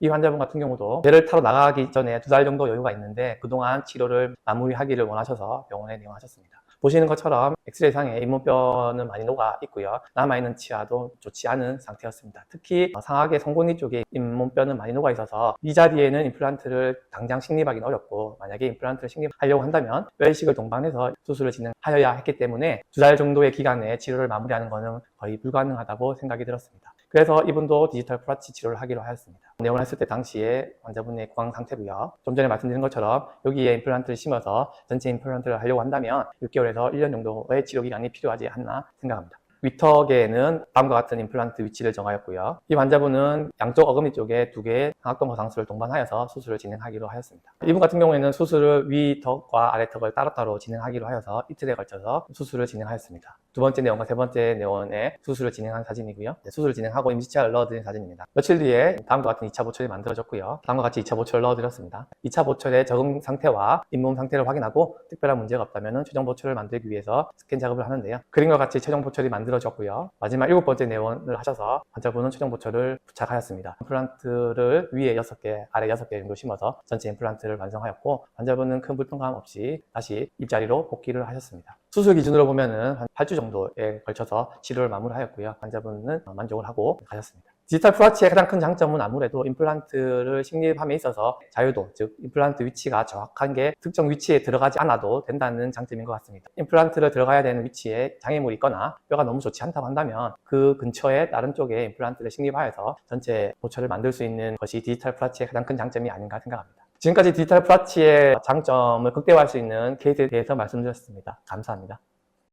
이 환자분 같은 경우도 배를 타러 나가기 전에 두 달 정도 여유가 있는데 그동안 치료를 마무리하기를 원하셔서 병원에 내원하셨습니다. 보시는 것처럼 엑스레이상에 잇몸뼈는 많이 녹아 있고요. 남아있는 치아도 좋지 않은 상태였습니다. 특히 어, 상하계 송곳니 쪽에 잇몸뼈는 많이 녹아 있어서 이 자리에는 임플란트를 당장 식립하기는 어렵고 만약에 임플란트를 식립하려고 한다면 뼈 이식을 동반해서 수술을 진행하여야 했기 때문에 두 달 정도의 기간에 치료를 마무리하는 것은 거의 불가능하다고 생각이 들었습니다. 그래서 이분도 디지털 프라치 치료를 하기로 하였습니다. 내원을 했을 때 당시에 환자분의 구강 상태고요. 좀 전에 말씀드린 것처럼 여기에 임플란트를 심어서 전체 임플란트를 하려고 한다면 6개월 에서 1년 정도의 치료 기간이 필요하지 않나 생각합니다. 위턱에는 다음과 같은 임플란트 위치를 정하였고요. 이 환자분은 양쪽 어금니 쪽에 두 개의 상악동 거상술을 동반하여서 수술을 진행하기로 하였습니다. 이분 같은 경우에는 수술을 위턱과 아래턱을 따로따로 진행하기로 하여서 이틀에 걸쳐서 수술을 진행하였습니다. 두 번째 내원과 세 번째 내원에 수술을 진행한 사진이고요. 네, 수술을 진행하고 임시치아를 넣어드린 사진입니다. 며칠 뒤에 다음과 같은 2차 보철이 만들어졌고요. 다음과 같이 2차 보철을 넣어드렸습니다. 2차 보철의 적응 상태와 잇몸 상태를 확인하고 특별한 문제가 없다면 최종 보철을 만들기 위해서 스캔 작업을 하는데요. 그림과 같이 최종 보철이 만들어졌고요. 마지막 일곱 번째 내원을 하셔서 환자분은 최종 보철을 부착하였습니다. 임플란트를 위에 6개, 아래 6개 정도 심어서 전체 임플란트를 완성하였고 환자분은 큰 불편감 없이 다시 일자리로 복귀를 하셨습니다. 수술 기준으로 보면은 한 8주 정도에 걸쳐서 치료를 마무리하였고요. 환자분은 만족을 하고 가셨습니다. 디지털 프라치의 가장 큰 장점은 아무래도 임플란트를 식립함에 있어서 자유도, 즉 임플란트 위치가 정확한 게 특정 위치에 들어가지 않아도 된다는 장점인 것 같습니다. 임플란트를 들어가야 되는 위치에 장애물이 있거나 뼈가 너무 좋지 않다고 한다면 그 근처에 다른 쪽에 임플란트를 식립하여서 전체 보철을 만들 수 있는 것이 디지털 프라치의 가장 큰 장점이 아닌가 생각합니다. 지금까지 디지털 프라치의 장점을 극대화할 수 있는 케이스에 대해서 말씀드렸습니다. 감사합니다.